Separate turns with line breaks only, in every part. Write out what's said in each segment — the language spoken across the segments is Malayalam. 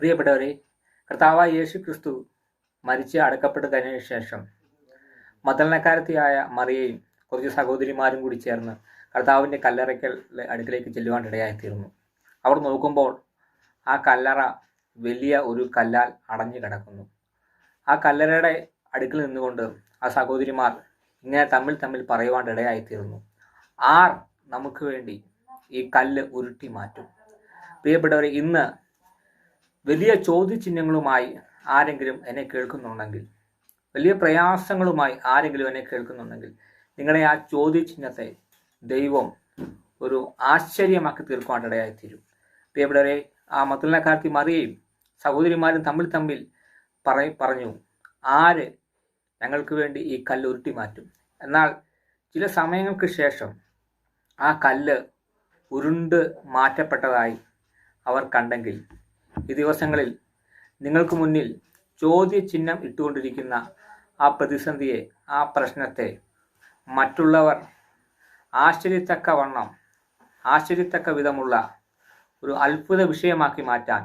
പ്രിയപ്പെട്ടവരെ കർത്താവായ യേശു ക്രിസ്തു മരിച്ച് അടക്കപ്പെട്ട് കഴിഞ്ഞ ശേഷം മദലനക്കാരത്തിയായ മറിയയും കുറച്ച് സഹോദരിമാരും കൂടി ചേർന്ന് കർത്താവിന്റെ കല്ലറയ്ക്കൽ അടുക്കിലേക്ക് ചെല്ലുവാനിടയായി തീർന്നു അവർ നോക്കുമ്പോൾ ആ കല്ലറ വലിയ ഒരു കല്ലാൽ അടഞ്ഞു കിടക്കുന്നു. ആ കല്ലറയുടെ അടുക്കിൽ നിന്നുകൊണ്ട് ആ സഹോദരിമാർ ഇങ്ങനെ തമ്മിൽ തമ്മിൽ പറയുവാനിടയായി തീർന്നു ആർ നമുക്ക് വേണ്ടി ഈ കല്ല് ഉരുട്ടി മാറ്റും. പ്രിയപ്പെട്ടവരെ ഇന്ന് വലിയ ചോദ്യചിഹ്നങ്ങളുമായി ആരെങ്കിലും എന്നെ കേൾക്കുന്നുണ്ടെങ്കിൽ വലിയ പ്രയാസങ്ങളുമായി ആരെങ്കിലും എന്നെ കേൾക്കുന്നുണ്ടെങ്കിൽ നിങ്ങളെ ആ ചോദ്യചിഹ്നത്തെ ദൈവം ഒരു ആശ്ചര്യമാക്കി തീർക്കുവാൻ ഇടയായിത്തീരും പ്രിയപ്പെട്ടവരെ ആ മത്തുലക്കാർത്തി മറിയയും സഹോദരിമാരും തമ്മിൽ തമ്മിൽ പറ പറഞ്ഞു ആര് ഞങ്ങൾക്ക് വേണ്ടി ഈ കല്ല് ഉരുട്ടി മാറ്റും? എന്നാൽ ചില സമയങ്ങൾക്ക് ശേഷം ആ കല്ല് ഉരുണ്ട് മാറ്റപ്പെട്ടതായി അവർ കണ്ടെങ്കിൽ ഈ ദിവസങ്ങളിൽ നിങ്ങൾക്ക് മുന്നിൽ ചോദ്യചിഹ്നം ഇട്ടുകൊണ്ടിരിക്കുന്ന ആ പ്രതിസന്ധിയെ ആ പ്രശ്നത്തെ മറ്റുള്ളവർ ആശ്ചര്യത്തക്ക വണ്ണം ആശ്ചര്യത്തക്ക വിധമുള്ള ഒരു അത്ഭുത വിഷയമാക്കി മാറ്റാൻ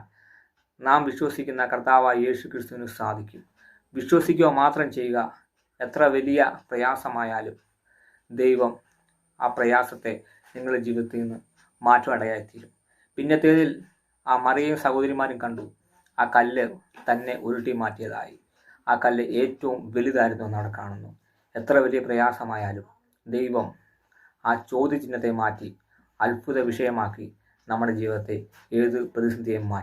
നാം വിശ്വസിക്കുന്ന കർത്താവായ യേശു ക്രിസ്തുവിന് സാധിക്കും. വിശ്വസിക്കുക മാത്രം ചെയ്യുക എത്ര വലിയ പ്രയാസമായാലും ദൈവം ആ പ്രയാസത്തെ നിങ്ങളുടെ ജീവിതത്തിൽ നിന്ന് മാറ്റം അടയാത്തീരും പിന്നത്തേതിൽ ആ മറിയയും സഹോദരിമാരും കണ്ടു. ആ കല്ല് തന്നെ ഉരുട്ടി മാറ്റിയതായി. ആ കല്ല് ഏറ്റവും വലുതായിരുന്നു എന്ന് അവിടെ കാണുന്നു. എത്ര വലിയ പ്രയാസമായാലും ദൈവം ആ ചോദ്യചിഹ്നത്തെ മാറ്റി അത്ഭുത വിഷയമാക്കി നമ്മുടെ ജീവിതത്തെ ഏത് പ്രതിസന്ധിയെയും മാറ്റി.